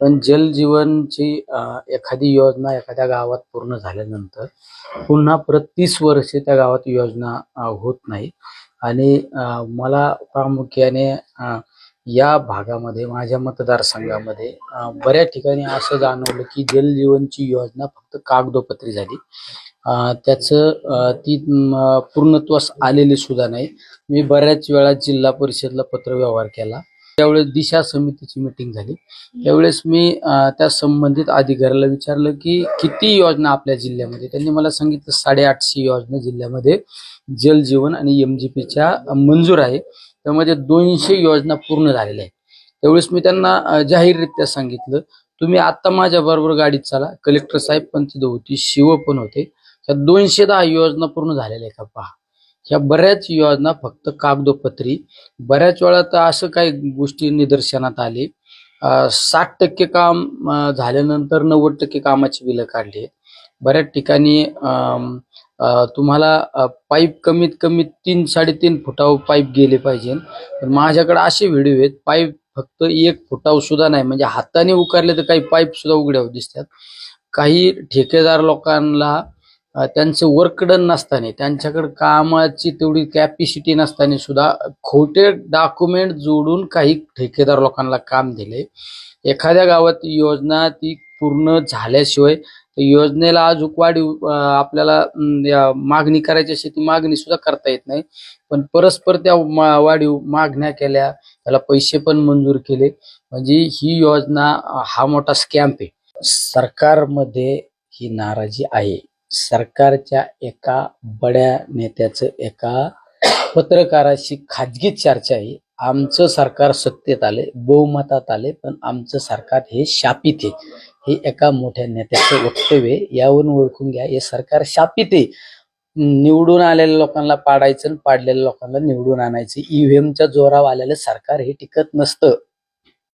पण जल जीवनची एखादी योजना एखाद्या गावात पूर्ण झाल्यानंतर पुन्हा परत तीस वर्षे त्या गावात योजना होत नाही. आणि मला प्रामुख्याने या भागामध्ये माझ्या मतदारसंघामध्ये बऱ्याच ठिकाणी असं जाणवलं की जल जीवनची योजना फक्त कागदोपत्री झाली. त्याचं ती पूर्णत्वास आलेली सुद्धा नाही. मी बऱ्याच वेळा जिल्हा परिषदला पत्रव्यवहार केला. त्यावेळेस दिशा समितीची मिटिंग झाली. त्यावेळेस मी त्या संबंधित अधिकाऱ्याला विचारलं की किती योजना आपल्या जिल्ह्यामध्ये? त्यांनी मला सांगितलं साडेआठशे योजना जिल्ह्यामध्ये जल जीवन आणि एमजीपीच्या मंजूर आहे. त्यामध्ये दोनशे योजना पूर्ण झालेल्या आहेत. त्यावेळेस मी त्यांना जाहीररित्या सांगितलं तुम्ही आता माझ्या बरोबर गाडीत चाला. कलेक्टर साहेब पण तिथं होती शिव पण होते. ह्या दोनशे दहा योजना पूर्ण झालेल्या आहेत का पहा. ह्या बऱ्याच योजना फक्त कागदोपत्री. बऱ्याच वेळा तर असं काही गोष्टी निदर्शनात आली. साठ टक्के काम झाल्यानंतर नव्वद टक्के कामाची बिलं काढली. आहेत. बऱ्याच ठिकाणी तुम्हाला पाईप कमीत कमी तीन साडेतीन फुटाव पाईप गेले पाहिजे. पण माझ्याकडे असे व्हिडिओ आहेत पाईप फक्त एक फुटाव सुद्धा नाही. म्हणजे हाताने उकारले तर काही पाईप सुद्धा उघड्यावर दिसतात. काही ठेकेदार लोकांना त्यांचं वर्कडन नसताना त्यांच्याकडे कामाची तेवढी कॅपॅसिटी नसताना सुद्धा खोटे डॉक्युमेंट जोडून काही ठेकेदार लोकांना काम दिले. एखाद्या गावात योजना ती पूर्ण झाल्याशिवाय योजनेला अजून वाढीव आपल्याला मागणी करायची अशी ती मागणी सुद्धा करता येत नाही. पण परस्पर त्या वाढीव मागण्या केल्या त्याला पैसे पण मंजूर केले. म्हणजे ही योजना हा मोठा स्कॅम्प आहे. सरकारमध्ये ही नाराजी आहे. सरकारच्या एका बड्या नेत्याचं एका पत्रकाराशी खाजगी चर्चा आहे. आमचं सरकार सत्तेत आले बहुमतात आले पण आमचं सरकार हे शापित आहे. हे एका मोठ्या नेत्याचं वक्तव्य आहे. यावरून ओळखून घ्या हे सरकार शापित आहे. निवडून आलेल्या लोकांना पाडायचं आणि पाडलेल्या लोकांना निवडून आणायचं. ईव्हीएमच्या जोरावर आलेलं सरकार हे टिकत नसतं.